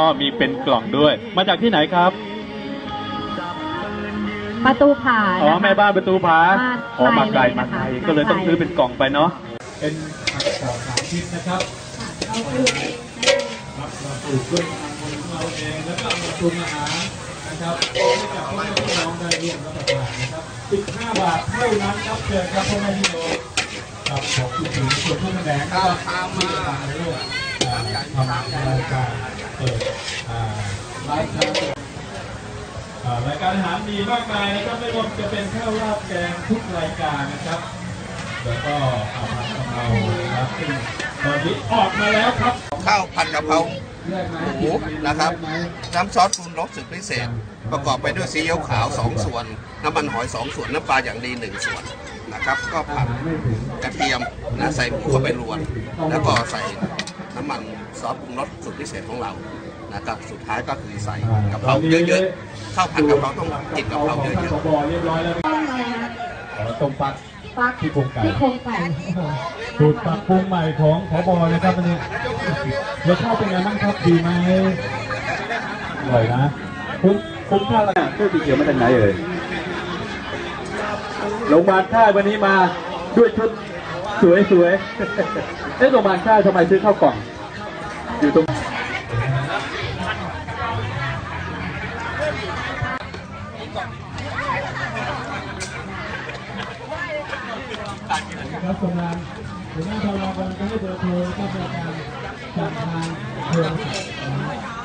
ก็มีเป็นกล่องด้วย มาจากที่ไหนครับ ประตูผาอ๋อนะคะแม่บ้านประตูผามาอ๋อมาไกลไกลเลยมาไกลนะคะก็เลยต้องมาไกลซื้อเป็นกล่องไปเนาะ เป็นผักปลอดสารพิษนะครับเราปลูกครับเราปลูกด้วยทางของเราเอง แล้วก็เอามาปรุงอาหารนะครับให้กับพ่อแม่พี่น้องได้ร่วมรับประทานนะครับ15บาทเท่านั้นครับเชิญครับพ่อแม่พี่น้องครับขอบคุณถึงส่วนผู้แสดงนะครับที่จะมาร่วมอ่า ทำรายการเปิดอ่าไลฟ์ครับอ่ารายการอาหารมีมากมายนะครับไม่ว่าจะเป็นข้าวราดแกงทุกรายการนะครับ แล้วก็อาหารของเราครับซึ่งตอนนี้ออกมาแล้วครับ ข้าวผัดกะเพราหมูนะครับ น้ำซอสปรุงรสสุดพิเศษ ประกอบไปด้วยซีอิ๊วขาว 2 ส่วน น้ำมันหอย 2 ส่วน น้ำปลาอย่างดี 1 ส่วนนะครับ ก็ผัดกระเทียมนะใส่หมูเข้าไปรวน แล้วก็ใส่ มันซอสปรุงรสสุดพิเศษของเรานะครับสุดท้ายก็คือใส่กะเพราเยอะๆข้าวผัดกะเพราต้องกินกะเพราเยอะๆเรียบร้อยแล้วต้มอะไรนะขอต้มฟักฟักที่โครงไก่ที่โครงไก่สูตรปรับปรุงใหม่ของผบนะครับวันนี้รสชาติเป็นไงบ้างครับดีไหมอร่อยนะคุ้มคุ้มค่าแล้วเนี่ยเสื้อสีเขียวมาจากไหนเอ่ยโรงพยาบาลค่ายวันนี้มาด้วยชุดสวยสวยๆเอ๊ะโรงพยาบาลค่ายทำไมซื้อข้าวกล่อง อยู่ตรงครับกำลังหัวหน้า